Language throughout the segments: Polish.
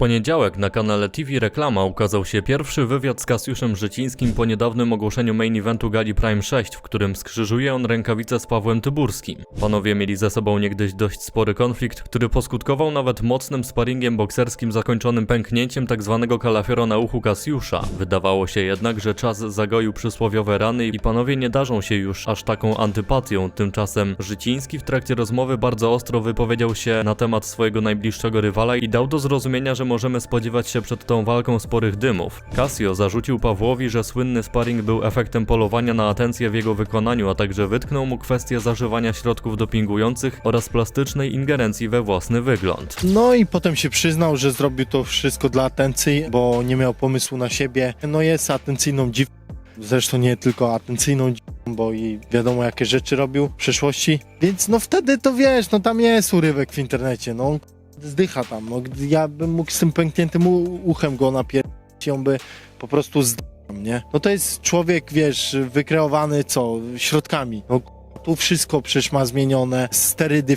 poniedziałek na kanale TV Reklama ukazał się pierwszy wywiad z Kasiuszem Życińskim po niedawnym ogłoszeniu main eventu Gali Prime 6, w którym skrzyżuje on rękawice z Pawłem Tyburskim. Panowie mieli ze sobą niegdyś dość spory konflikt, który poskutkował nawet mocnym sparingiem bokserskim zakończonym pęknięciem tzw. kalafiora na uchu Kasiusza. Wydawało się jednak, że czas zagoił przysłowiowe rany i panowie nie darzą się już aż taką antypatią. Tymczasem Życiński w trakcie rozmowy bardzo ostro wypowiedział się na temat swojego najbliższego rywala i dał do zrozumienia, że możemy spodziewać się przed tą walką sporych dymów. Casio zarzucił Pawłowi, że słynny sparring był efektem polowania na atencję w jego wykonaniu, a także wytknął mu kwestię zażywania środków dopingujących oraz plastycznej ingerencji we własny wygląd. No i potem się przyznał, że zrobił to wszystko dla atencji, bo nie miał pomysłu na siebie. No jest atencyjną dziwką, zresztą nie tylko atencyjną dziwką, bo i wiadomo jakie rzeczy robił w przeszłości. Więc no wtedy to wiesz, no tam jest urywek w internecie, no zdycha tam. No, ja bym mógł z tym pękniętym uchem go napierdolić i on by po prostu zdychał, nie? No to jest człowiek, wiesz, wykreowany co? Środkami. No tu wszystko przecież ma zmienione, sterydy,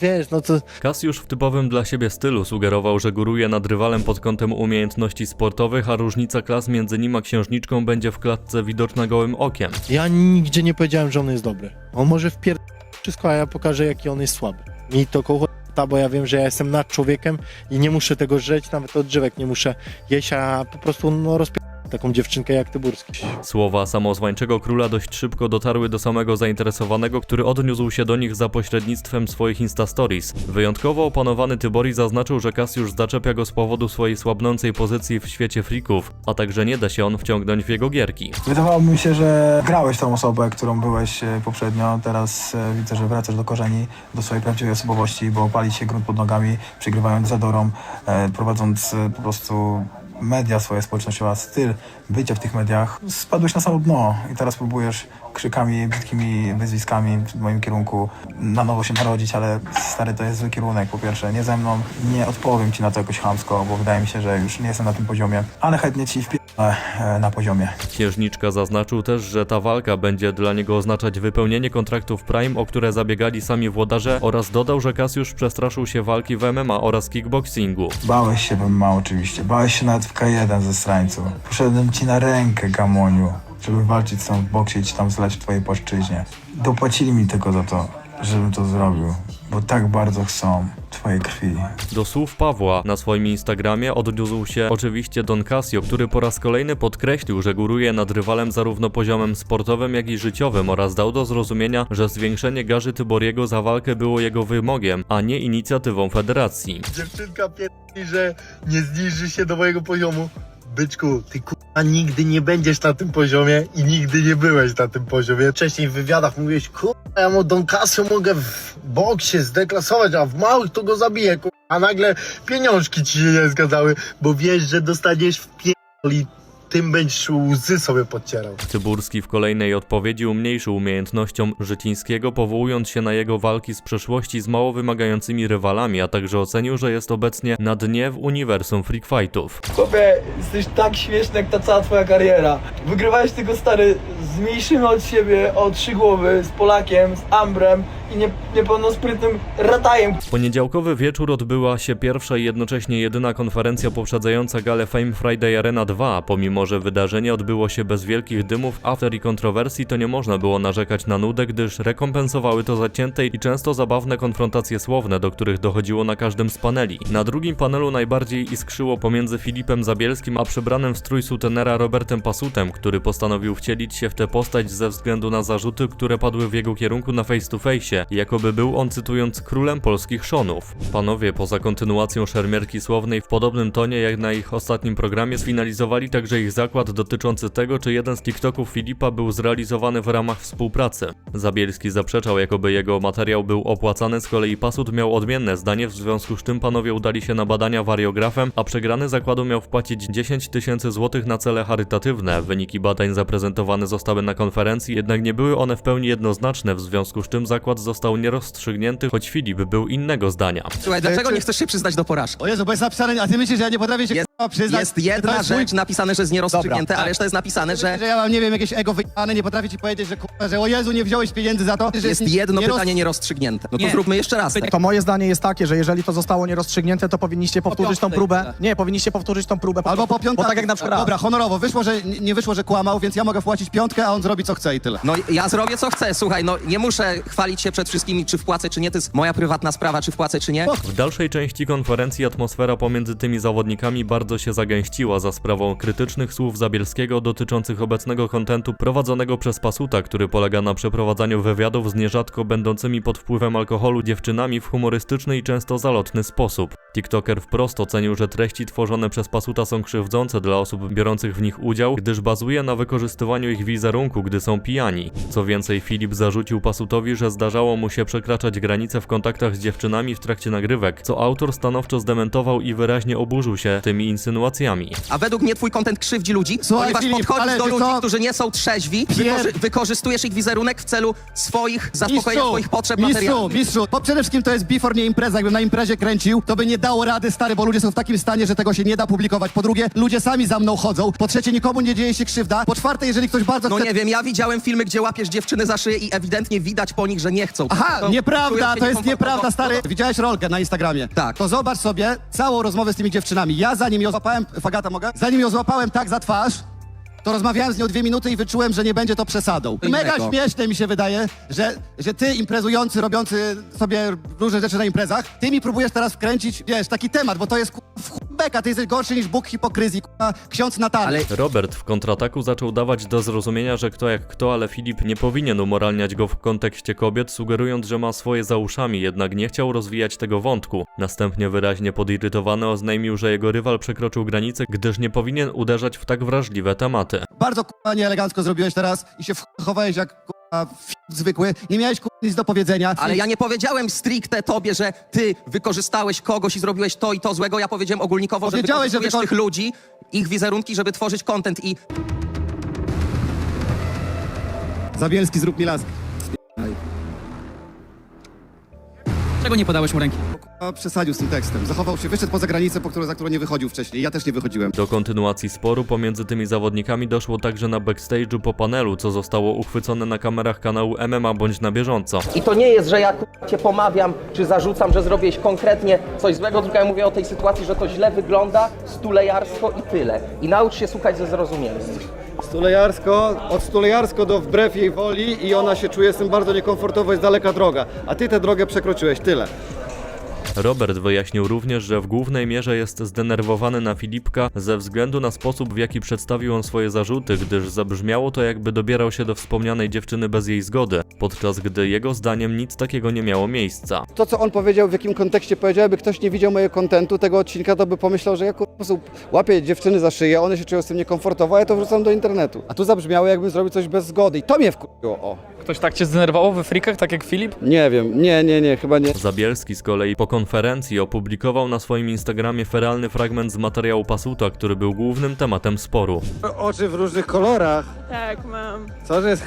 wiesz, no to Kasiusz w typowym dla siebie stylu sugerował, że góruje nad rywalem pod kątem umiejętności sportowych, a różnica klas między nim a księżniczką będzie w klatce widoczna gołym okiem. Ja nigdzie nie powiedziałem, że on jest dobry. On może wpier... wszystko, a ja pokażę, jaki on jest słaby. Mi to koło ta, bo ja wiem, że ja jestem nad człowiekiem i nie muszę tego żreć, nawet odżywek nie muszę jeść, a po prostu no rozpier... taką dziewczynkę jak Tyburski. Słowa samozwańczego króla dość szybko dotarły do samego zainteresowanego, który odniósł się do nich za pośrednictwem swoich Insta Stories. Wyjątkowo opanowany Tybori zaznaczył, że Kasiusz zaczepia go z powodu swojej słabnącej pozycji w świecie frików, a także nie da się on wciągnąć w jego gierki. Wydawało mi się, że grałeś tą osobę, którą byłeś e, poprzednio. Teraz e, widzę, że wracasz do korzeni, do swojej prawdziwej osobowości, bo pali się grunt pod nogami, przegrywając zadorą, e, prowadząc e, po prostu media swoje społecznościowe, styl bycia w tych mediach. Spadłeś na samo dno i teraz próbujesz krzykami, brzydkimi wyzwiskami w moim kierunku na nowo się narodzić, ale stary to jest zły kierunek. Po pierwsze, nie ze mną, nie odpowiem ci na to jakoś chamsko, bo wydaje mi się, że już nie jestem na tym poziomie, ale chętnie ci wpierdolę e, na poziomie. Księżniczka zaznaczył też, że ta walka będzie dla niego oznaczać wypełnienie kontraktów Prime, o które zabiegali sami włodarze oraz dodał, że Kasiusz przestraszył się walki w MMA oraz kickboxingu. Bałeś się bym ma oczywiście. Bałeś się nawet w K1 ze strańcu. Poszedłem ci na rękę, Gamoniu, żeby walczyć z tą w boksie i ci tam zlać w twojej płaszczyźnie. Dopłacili mi tylko za to, żebym to zrobił, bo tak bardzo chcą twojej krwi. Do słów Pawła na swoim Instagramie odniósł się oczywiście Don Casio, który po raz kolejny podkreślił, że góruje nad rywalem zarówno poziomem sportowym, jak i życiowym oraz dał do zrozumienia, że zwiększenie garzy Tyboriego za walkę było jego wymogiem, a nie inicjatywą federacji. Dziewczynka pierdoli, że nie zniży się do mojego poziomu. Byczku, ty kurwa nigdy nie będziesz na tym poziomie i nigdy nie byłeś na tym poziomie. Wcześniej w wywiadach mówiłeś, kurwa, ja mu Don mogę w boksie zdeklasować, a w małych to go zabiję, kurwa. A nagle pieniążki ci się nie zgadzały, bo wiesz, że dostaniesz w pierdol i tym będziesz łzy sobie podcierał. Tyburski w kolejnej odpowiedzi umniejszył umiejętnościom Życińskiego, powołując się na jego walki z przeszłości z mało wymagającymi rywalami, a także ocenił, że jest obecnie na dnie w uniwersum freak fightów. Chłopie, jesteś tak śmieszny jak ta cała twoja kariera. Wygrywałeś tylko stary z mniejszymi od siebie o trzy głowy, z Polakiem, z Ambrem i nie, niepełnosprytnym Ratajem. Poniedziałkowy wieczór odbyła się pierwsza i jednocześnie jedyna konferencja poprzedzająca galę Fame Friday Arena 2. Pomimo, że wydarzenie odbyło się bez wielkich dymów, after i kontrowersji, to nie można było narzekać na nudę, gdyż rekompensowały to zacięte i często zabawne konfrontacje słowne, do których dochodziło na każdym z paneli. Na drugim panelu najbardziej iskrzyło pomiędzy Filipem Zabielskim a przebranym w strój sutenera Robertem Pasutem, który postanowił wcielić się w tę postać ze względu na zarzuty, które padły w jego kierunku na face to face, jakoby był on cytując królem polskich szonów. Panowie poza kontynuacją szermierki słownej w podobnym tonie jak na ich ostatnim programie sfinalizowali także ich zakład dotyczący tego, czy jeden z TikToków Filipa był zrealizowany w ramach współpracy. Zabielski zaprzeczał, jakoby jego materiał był opłacany, z kolei Pasut miał odmienne zdanie, w związku z czym panowie udali się na badania wariografem, a przegrany zakładu miał wpłacić 10 tysięcy złotych na cele charytatywne. Wyniki badań zaprezentowane zostały na konferencji, jednak nie były one w pełni jednoznaczne, w związku z czym zakład został nierozstrzygnięty, choć Filip był innego zdania. Słuchaj, dlaczego nie chcesz się przyznać do porażki? O Jezu, bo jest napisane, a ty myślisz, że ja nie potrafię się przyznać. Jest to jedna jest mój- rzecz napisane, że jest nierozstrzygnięte, Dobra, a tak. reszta jest napisane, że Że ja mam, nie wiem, jakieś ego wyjebane, nie potrafię ci powiedzieć, że k***a, że o Jezu, nie wziąłeś pieniędzy za to. Że jest jedno nie roz- pytanie nierozstrzygnięte. No to Nie. zróbmy jeszcze raz. Pytanie- To moje zdanie jest takie, że jeżeli to zostało nierozstrzygnięte, to powinniście powtórzyć tą piątej próbę. Nie, powinniście powtórzyć tą próbę. Albo po piątce. Bo tak jak na przykład. Dobra, honorowo, wyszło, że nie nie wyszło, że kłamał, więc ja mogę wpłacić piątkę, a on zrobi co chce i tyle. No ja zrobię co chcę, słuchaj, no nie muszę chwalić się przed wszystkimi, czy wpłacę, czy nie, to jest moja prywatna sprawa, czy wpłacę, czy nie. W dalszej części konferencji atmosfera pomiędzy tymi zawodnikami bardzo się zagęściła za sprawą krytycznych słów Zabielskiego dotyczących obecnego kontentu prowadzonego przez Pasuta, który polega na przeprowadzaniu wywiadów z nierzadko będącymi pod wpływem alkoholu dziewczynami w humorystyczny i często zalotny sposób. TikToker wprost ocenił, że treści tworzone przez Pasuta są krzywdzące dla osób biorących w nich udział, gdyż bazuje na wykorzystywaniu ich wizerunku, gdy są pijani. Co więcej, Filip zarzucił Pasutowi, że zdarzało mu się przekraczać granice w kontaktach z dziewczynami w trakcie nagrywek, co autor stanowczo zdementował i wyraźnie oburzył się tymi insynuacjami. A według mnie twój kontent krzywdzi ludzi, Słuchaj, ponieważ Filip, podchodzisz ale do wiesz ludzi, co? którzy nie są trzeźwi, Pier- wykorzy- wykorzystujesz ich wizerunek w celu swoich, zaspokojenia swoich potrzeb mistrzu, materialnych. mistrzu, bo przede wszystkim to jest before, nie impreza. Jakbym na imprezie kręcił, to by nie dało rady, stary, bo ludzie są w takim stanie, że tego się nie da publikować. Po drugie, ludzie sami za mną chodzą. Po trzecie, nikomu nie dzieje się krzywda. Po czwarte, jeżeli ktoś bardzo No chce... nie wiem, ja widziałem filmy, gdzie łapiesz dziewczyny za szyję i ewidentnie widać po nich, że nie chcą. Aha, To czują nieprawda, się to jest niekomfortowo. nieprawda, stary. Widziałeś rolkę na Instagramie? Tak. To zobacz sobie całą rozmowę z tymi dziewczynami. Ja zanim ją złapałem, Fagata mogę? Zanim ją złapałem tak za twarz, to rozmawiałem z nią dwie minuty i wyczułem, że nie będzie to przesadą. Mega innego. śmieszne mi się wydaje, że, że ty imprezujący, robiący sobie różne rzeczy na imprezach, ty mi próbujesz teraz wkręcić, wiesz, taki temat, bo to jest ku- w chuj beka, ty jesteś gorszy niż Bóg hipokryzji, ku- ksiądz Natan. Ale Robert w kontrataku zaczął dawać do zrozumienia, że kto jak kto, ale Filip nie powinien umoralniać go w kontekście kobiet, sugerując, że ma swoje za uszami, jednak nie chciał rozwijać tego wątku. Następnie wyraźnie podirytowany oznajmił, że jego rywal przekroczył granicę, gdyż nie powinien uderzać w tak wrażliwe tematy. Bardzo kurwa nieelegancko zrobiłeś teraz i się wchowałeś jak f- zwykły. Nie miałeś kurwa nic do powiedzenia. Ale ja nie powiedziałem stricte tobie, że ty wykorzystałeś kogoś i zrobiłeś to i to złego. Ja powiedziałem ogólnikowo, że Powiedziałeś, że wykorzystujesz wyko- tych ludzi, ich wizerunki, żeby tworzyć content i Zabielski, zrób mi lask. Czego nie podałeś mu ręki? A przesadził z tym tekstem. Zachował się, wyszedł poza granicę, po którą, za którą nie wychodził wcześniej. Ja też nie wychodziłem. Do kontynuacji sporu pomiędzy tymi zawodnikami doszło także na backstage'u po panelu, co zostało uchwycone na kamerach kanału MMA bądź na bieżąco. I to nie jest, że ja kurwa, cię pomawiam, czy zarzucam, że zrobiłeś konkretnie coś złego, tylko ja mówię o tej sytuacji, że to źle wygląda, stulejarstwo i tyle. I naucz się słuchać ze zrozumieniem. Stulejarsko, od Stulejarsko do wbrew jej woli i ona się czuje z tym bardzo niekomfortowo, jest daleka droga, a ty tę drogę przekroczyłeś, tyle. Robert wyjaśnił również, że w głównej mierze jest zdenerwowany na Filipka ze względu na sposób, w jaki przedstawił on swoje zarzuty, gdyż zabrzmiało to jakby dobierał się do wspomnianej dziewczyny bez jej zgody, podczas gdy jego zdaniem nic takiego nie miało miejsca. To, co on powiedział, w jakim kontekście powiedział, jakby ktoś nie widział mojego kontentu, tego odcinka, to by pomyślał, że ja po prostu łapię dziewczyny za szyję, one się czują z tym niekomfortowo, a ja to wrzucam do internetu. A tu zabrzmiało, jakbym zrobił coś bez zgody i to mnie wkurzyło, o. Ktoś tak cię zdenerwował we frikach, tak jak Filip? Nie wiem, nie, nie, nie, chyba nie. Zabielski z kolei po konferencji opublikował na swoim Instagramie feralny fragment z materiału Pasuta, który był głównym tematem sporu. Oczy w różnych kolorach. Tak, mam. Co, że jest...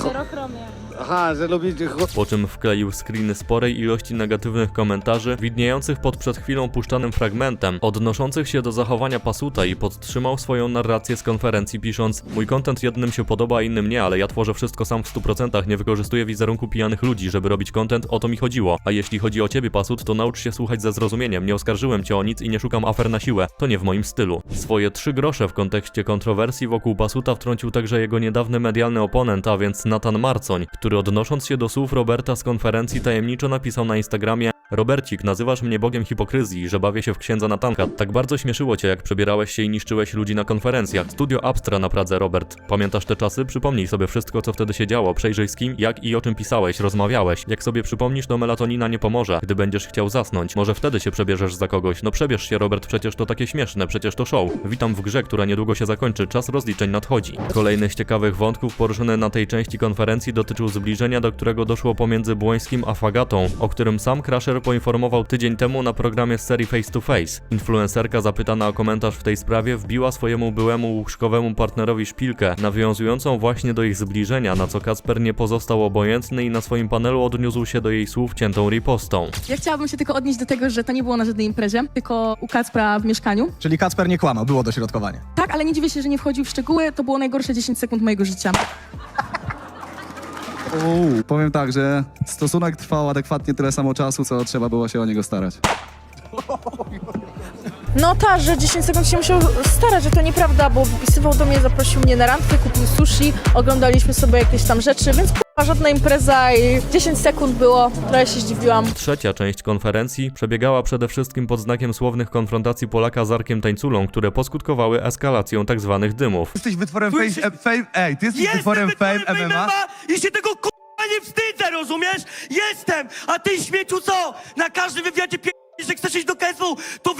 Czterokromie. Aha, że lubi... Po czym wkleił screeny sporej ilości negatywnych komentarzy, widniejących pod przed chwilą puszczanym fragmentem, odnoszących się do zachowania Pasuta i podtrzymał swoją narrację z konferencji pisząc Mój content jednym się podoba, innym nie, ale ja tworzę wszystko sam w 100%, nie wykorzystuję wizerunku pijanych ludzi, żeby robić content, o to mi chodziło. A jeśli chodzi o ciebie Pasut, to naucz się słuchać ze zrozumieniem, nie oskarżyłem cię o nic i nie szukam afer na siłę, to nie w moim stylu. Swoje trzy grosze w kontekście kontrowersji wokół Pasuta wtrącił także jego niedawny medialny oponent, a więc Nathan Marcoń, który odnosząc się do słów Roberta z konferencji tajemniczo napisał na Instagramie Robercik, nazywasz mnie bogiem hipokryzji, że bawię się w księdza Natanka. Tak bardzo śmieszyło cię, jak przebierałeś się i niszczyłeś ludzi na konferencjach. Studio Abstra na Pradze, Robert. Pamiętasz te czasy? Przypomnij sobie wszystko, co wtedy się działo. Przejrzyj z kim, jak i o czym pisałeś, rozmawiałeś. Jak sobie przypomnisz, to melatonina nie pomoże, gdy będziesz chciał zasnąć. Może wtedy się przebierzesz za kogoś. No przebierz się, Robert, przecież to takie śmieszne, przecież to show. Witam w grze, która niedługo się zakończy. Czas rozliczeń nadchodzi. Kolejny z ciekawych wątków poruszony na tej części konferencji dotyczył zbliżenia, do którego doszło pomiędzy Błońskim a Fagatą, o którym sam influencer poinformował tydzień temu na programie z serii Face to Face. Influencerka zapytana o komentarz w tej sprawie wbiła swojemu byłemu łóżkowemu partnerowi szpilkę, nawiązującą właśnie do ich zbliżenia, na co Kacper nie pozostał obojętny i na swoim panelu odniósł się do jej słów ciętą ripostą. Ja chciałabym się tylko odnieść do tego, że to nie było na żadnej imprezie, tylko u Kacpra w mieszkaniu. Czyli Kacper nie kłamał, było dośrodkowanie. Tak, ale nie dziwię się, że nie wchodził w szczegóły, to było najgorsze 10 sekund mojego życia. Uuu, powiem tak, że stosunek trwał adekwatnie tyle samo czasu, co trzeba było się o niego starać. No tak, że 10 sekund się musiał starać, że to nieprawda, bo wypisywał do mnie, zaprosił mnie na randkę, kupił sushi, oglądaliśmy sobie jakieś tam rzeczy, więc żadna impreza i 10 sekund było, trochę się zdziwiłam. Trzecia część konferencji przebiegała przede wszystkim pod znakiem słownych konfrontacji Polaka z Arkiem Tańculą, które poskutkowały eskalacją tzw. dymów. Jesteś wytworem fame, fame, ej, ty jesteś wytworem fame MMA? i się tego k***a nie wstydzę, rozumiesz? Jestem, a ty śmieciu co? Na każdym wywiadzie p***, że chcesz iść do KSW, to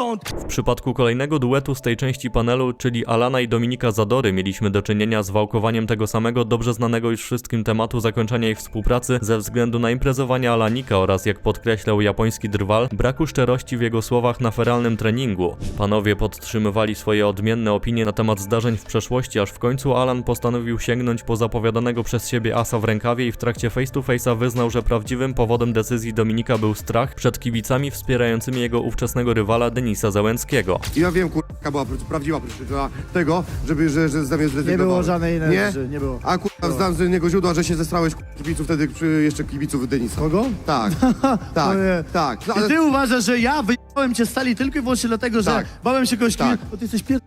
stąd! W przypadku kolejnego duetu z tej części panelu, czyli Alana i Dominika Zadory, mieliśmy do czynienia z wałkowaniem tego samego dobrze znanego już wszystkim tematu zakończenia ich współpracy ze względu na imprezowanie Alanika oraz, jak podkreślał japoński drwal, braku szczerości w jego słowach na feralnym treningu. Panowie podtrzymywali swoje odmienne opinie na temat zdarzeń w przeszłości, aż w końcu Alan postanowił sięgnąć po zapowiadanego przez siebie asa w rękawie i w trakcie face to face'a wyznał, że prawdziwym powodem decyzji Dominika był strach przed kibicami wspierającymi jego ówczesnego rywala Denisa Załęckiego. I ja wiem, kurwa, jaka była prawdziwa przyczyna tego, żeby, że, że ze mnie. Nie było żadnej Nie? rzeczy, nie było. A kurwa, znam z niego źródła, że się zestrałeś kurwa, kibiców wtedy przy jeszcze kibiców Denisa. Kogo? Tak, tak, nie. tak. No, I ale, ty uważasz, że ja wyjąłem cię z stali tylko i wyłącznie dlatego, że Tak. bałem się kogoś Tak. bo ty jesteś pier...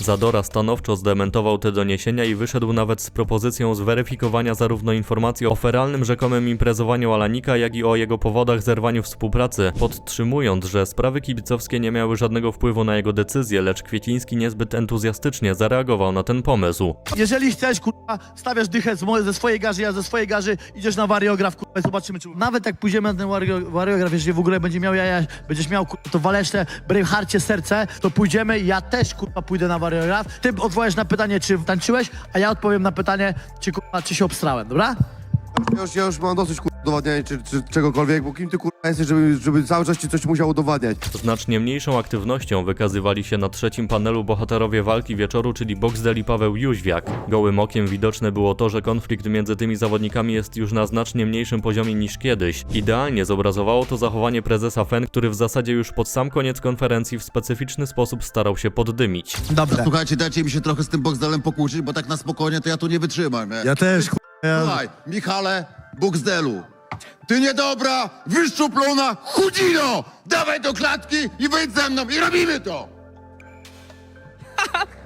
Zadora stanowczo zdementował te doniesienia i wyszedł nawet z propozycją zweryfikowania zarówno informacji o feralnym rzekomym imprezowaniu Alanika, jak i o jego powodach zerwaniu współpracy, podtrzymując, że sprawy kibicowskie nie miały żadnego wpływu na jego decyzję, lecz Kwieciński niezbyt entuzjastycznie zareagował na ten pomysł. Jeżeli chcesz, kurwa, stawiasz dychę z ze swojej garzy, ja ze swojej garzy, idziesz na wariograf, kurwa, zobaczymy, czy... Nawet jak pójdziemy na ten wario- wariograf, jeżeli w ogóle będzie miał jaja, będziesz miał, kurwa, to waleczne, bravehearcie serce, to pójdziemy ja też, kurwa, pójdę na wariograf. Ty odpowiesz na pytanie, czy tańczyłeś, a ja odpowiem na pytanie, czy, czy się obstrałem, dobra? ja, już, ja już mam dosyć kurwa, udowadniania czy, czy czegokolwiek, bo kim ty kurwa jesteś, żeby, żeby cały czas ci coś musiał udowadniać. Znacznie mniejszą aktywnością wykazywali się na trzecim panelu bohaterowie walki wieczoru, czyli Boxdel i Paweł Jóźwiak. Gołym okiem widoczne było to, że konflikt między tymi zawodnikami jest już na znacznie mniejszym poziomie niż kiedyś. Idealnie zobrazowało to zachowanie prezesa FEN, który w zasadzie już pod sam koniec konferencji w specyficzny sposób starał się poddymić. Dobrze. Słuchajcie, dajcie mi się trochę z tym Boxdelem pokłócić, bo tak na spokojnie to ja tu nie wytrzymam. Nie? Ja też, Słuchaj, Michale Boxdelu, ty niedobra, wyszczuplona chudzino! Dawaj do klatki i wejdź ze mną i robimy to!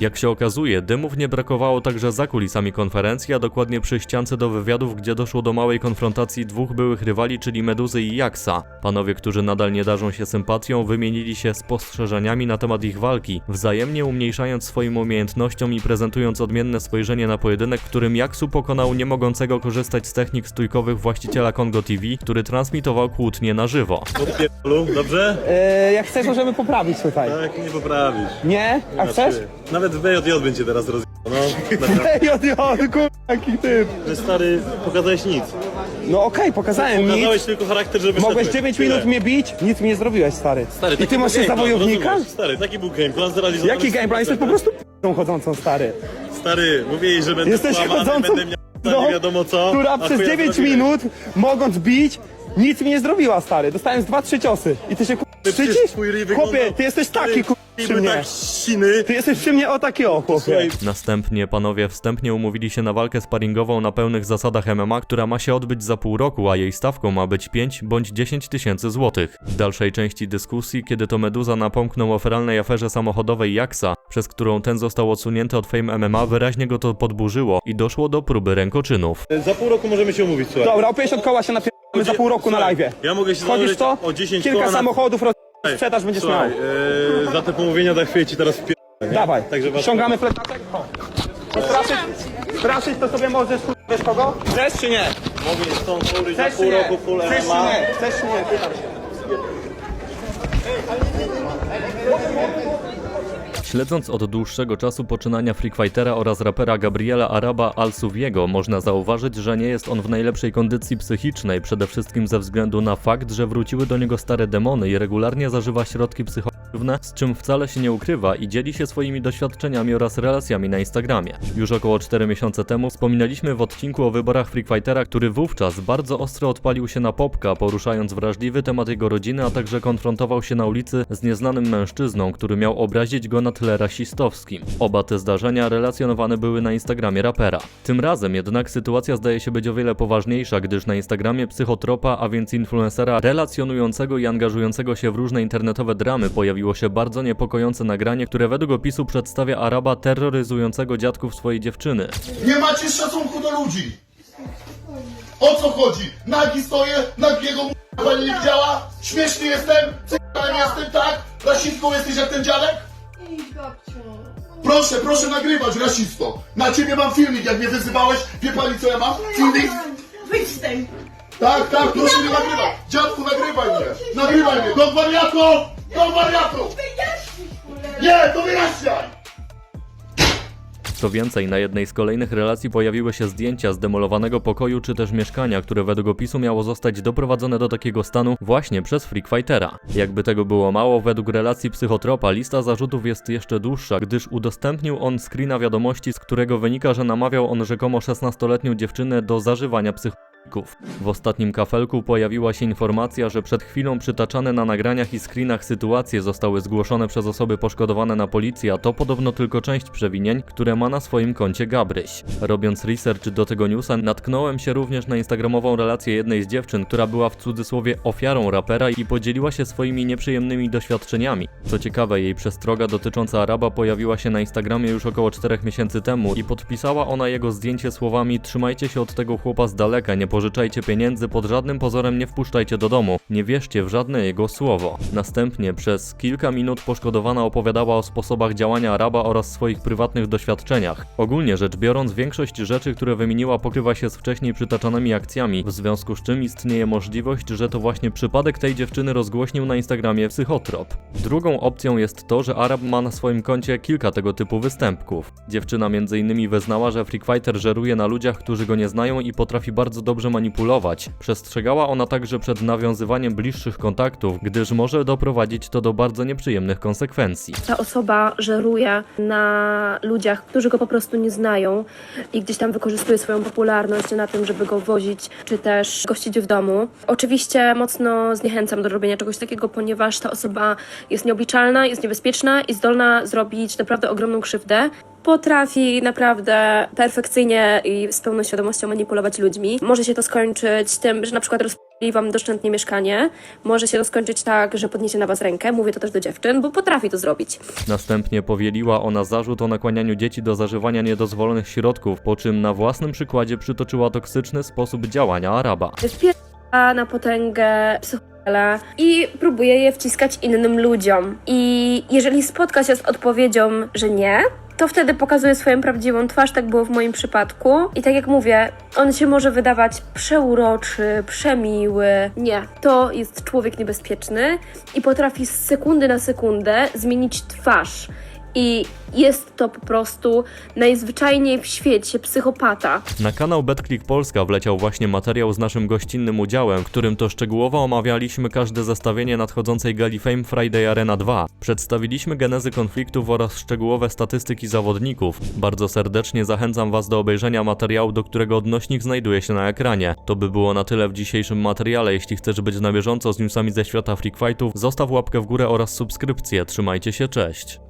Jak się okazuje, dymów nie brakowało także za kulisami konferencji, a dokładnie przy ściance do wywiadów, gdzie doszło do małej konfrontacji dwóch byłych rywali, czyli Meduzy i Jaksa. Panowie, którzy nadal nie darzą się sympatią, wymienili się spostrzeżeniami na temat ich walki, wzajemnie umniejszając swoim umiejętnościom i prezentując odmienne spojrzenie na pojedynek, w którym Jaksu pokonał nie mogącego korzystać z technik stójkowych właściciela Kongo TV, który transmitował kłótnie na żywo. Dobrze? Eee, jak chcesz, możemy poprawić tutaj. Tak, nie poprawisz. Nie? A chcesz? Nawet w BJJ będzie teraz roz... No, naprawdę. Ej, kurwa, jaki typ. Że stary, pokazałeś nic. No okej, pokazałem Pokazałeś nic. tylko charakter, żeby Mogłeś 9 minut mnie bić, nic mi nie zrobiłeś, stary. Stary, I taki ty masz się za wojownika? rozumiesz? Stary, taki był game plan zrealizowany. Jaki gameplan? Jesteś po prostu p***ą chodzącą, stary. Stary, mówiłeś, że będę Jesteś skłamany, chodzącą będę miał p***ą, nie wiadomo co. która przez chuja 9 zrobiłeś. minut, mogąc bić, nic mi nie zrobiła, stary. Dostałem z 2-3 ciosy. I ty się k***, Ty przecież szczycisz? twój ryj Chłopie, wyglądał- ty jesteś taki Stary, k***, przy mnie. tak siny. Ty jesteś przy mnie o taki o, chłopie. Słuchaj, Następnie panowie wstępnie umówili się na walkę sparingową na pełnych zasadach MMA, która ma się odbyć za pół roku, a jej stawką ma być 5 bądź 10 tysięcy złotych. W dalszej części dyskusji, kiedy to Meduza napomknął o feralnej aferze samochodowej Jaksa, przez którą ten został odsunięty od Fame MMA, wyraźnie go to podburzyło i doszło do próby rękoczynów. za pół roku możemy się umówić, słuchaj. Dobra, o 50 koła się napierdolimy za pół roku na Słuchaj, live. Ja mogę się Wchodzisz to? o 10 Kilka koła na... samochodów, roz... Sprzedaż będziesz Słuchaj, miał. e, za te pomówienia da chwilę ci teraz w Dawaj, Także was- ściągamy plecaczek. O. Straszyć, straszyć to sobie możesz, kur- wiesz kogo? Chcesz czy nie? Mogę stąd uryć za Chcesz czy pół nie? roku full Chcesz czy MMA. nie? Chcesz czy nie? Pytam się. Śledząc od dłuższego czasu poczynania Freak Fightera oraz rapera Gabriela Araba Al-Suwiego, można zauważyć, że nie jest on w najlepszej kondycji psychicznej, przede wszystkim ze względu na fakt, że wróciły do niego stare demony i regularnie zażywa środki psychoaktywne, z czym wcale się nie ukrywa i dzieli się swoimi doświadczeniami oraz relacjami na Instagramie. Już około 4 miesiące temu wspominaliśmy w odcinku o wyborach Freak Fightera, który wówczas bardzo ostro odpalił się na Popka, poruszając wrażliwy temat jego rodziny, a także konfrontował się na ulicy z nieznanym mężczyzną, który miał obrazić go na tle rasistowskim. Oba te zdarzenia relacjonowane były na Instagramie rapera. Tym razem jednak sytuacja zdaje się być o wiele poważniejsza, gdyż na Instagramie psychotropa, a więc influencera relacjonującego i angażującego się w różne internetowe dramy pojawiło się bardzo niepokojące nagranie, które według opisu przedstawia Araba terroryzującego dziadków swojej dziewczyny. Nie macie szacunku do ludzi. O co chodzi? Nagi stoję, nagiego m***a pani nie widziała? Śmieszny jestem? C***em jestem, tak? Rasistką jesteś jak ten dziadek? Proszę, proszę nagrywać, rasisto. Na ciebie mam filmik, jak mnie wyzywałeś. Wie pani co ja mam? Filmik? Wyjdź z. Tak, tak, proszę mnie nagrywać. Dziadku, nagrywaj mnie. Nagrywaj mnie. Do wariatów! Do wariatów! Nie, to wyjaśniaj! Co więcej, na jednej z kolejnych relacji pojawiły się zdjęcia z demolowanego pokoju czy też mieszkania, które według opisu miało zostać doprowadzone do takiego stanu właśnie przez Freak Fightera. Jakby tego było mało, według relacji psychotropa lista zarzutów jest jeszcze dłuższa, gdyż udostępnił on screena wiadomości, z którego wynika, że namawiał on rzekomo 16-letnią dziewczynę do zażywania W ostatnim kafelku pojawiła się informacja, że przed chwilą przytaczane na nagraniach i screenach sytuacje zostały zgłoszone przez osoby poszkodowane na policję, a to podobno tylko część przewinień, które ma na swoim koncie Gabryś. Robiąc research do tego newsa, natknąłem się również na instagramową relację jednej z dziewczyn, która była w cudzysłowie ofiarą rapera i podzieliła się swoimi nieprzyjemnymi doświadczeniami. Co ciekawe, jej przestroga dotycząca Araba pojawiła się na Instagramie już około 4 miesięcy temu i podpisała ona jego zdjęcie słowami Trzymajcie się od tego chłopa z daleka, nie pożyczajcie pieniędzy, pod żadnym pozorem nie wpuszczajcie do domu, nie wierzcie w żadne jego słowo. Następnie przez kilka minut poszkodowana opowiadała o sposobach działania Araba oraz swoich prywatnych doświadczeniach. Ogólnie rzecz biorąc, większość rzeczy, które wymieniła pokrywa się z wcześniej przytaczanymi akcjami, w związku z czym istnieje możliwość, że to właśnie przypadek tej dziewczyny rozgłośnił na Instagramie psychotrop. Drugą opcją jest to, że Arab ma na swoim koncie kilka tego typu występków. Dziewczyna m.in. wyznała, że Freak Fighter żeruje na ludziach, którzy go nie znają i potrafi bardzo dobrze manipulować. Przestrzegała ona także przed nawiązywaniem bliższych kontaktów, gdyż może doprowadzić to do bardzo nieprzyjemnych konsekwencji. Ta osoba żeruje na ludziach, którzy go po prostu nie znają i gdzieś tam wykorzystuje swoją popularność na tym, żeby go wozić czy też gościć w domu. Oczywiście mocno zniechęcam do robienia czegoś takiego, ponieważ ta osoba jest nieobliczalna, jest niebezpieczna i zdolna zrobić naprawdę ogromną krzywdę. Potrafi naprawdę perfekcyjnie i z pełną świadomością manipulować ludźmi. Może się to skończyć tym, że na przykład rozpali wam doszczętnie mieszkanie. Może się to skończyć tak, że podniesie na was rękę. Mówię to też do dziewczyn, bo potrafi to zrobić. Następnie powieliła ona zarzut o nakłanianiu dzieci do zażywania niedozwolonych środków, po czym na własnym przykładzie przytoczyła toksyczny sposób działania Araba. Wpiera na potęgę psychotela i próbuje je wciskać innym ludziom. I jeżeli spotka się z odpowiedzią, że nie, to wtedy pokazuje swoją prawdziwą twarz, tak było w moim przypadku. I tak jak mówię, on się może wydawać przeuroczy, przemiły. Nie, to jest człowiek niebezpieczny i potrafi z sekundy na sekundę zmienić twarz. I jest to po prostu najzwyczajniej w świecie psychopata. Na kanał BetClick Polska wleciał właśnie materiał z naszym gościnnym udziałem, w którym to szczegółowo omawialiśmy każde zestawienie nadchodzącej gali Fame Friday Arena 2. Przedstawiliśmy genezy konfliktów oraz szczegółowe statystyki zawodników. Bardzo serdecznie zachęcam Was do obejrzenia materiału, do którego odnośnik znajduje się na ekranie. To by było na tyle w dzisiejszym materiale. Jeśli chcesz być na bieżąco z newsami ze świata Freak Fightów, zostaw łapkę w górę oraz subskrypcję. Trzymajcie się, cześć!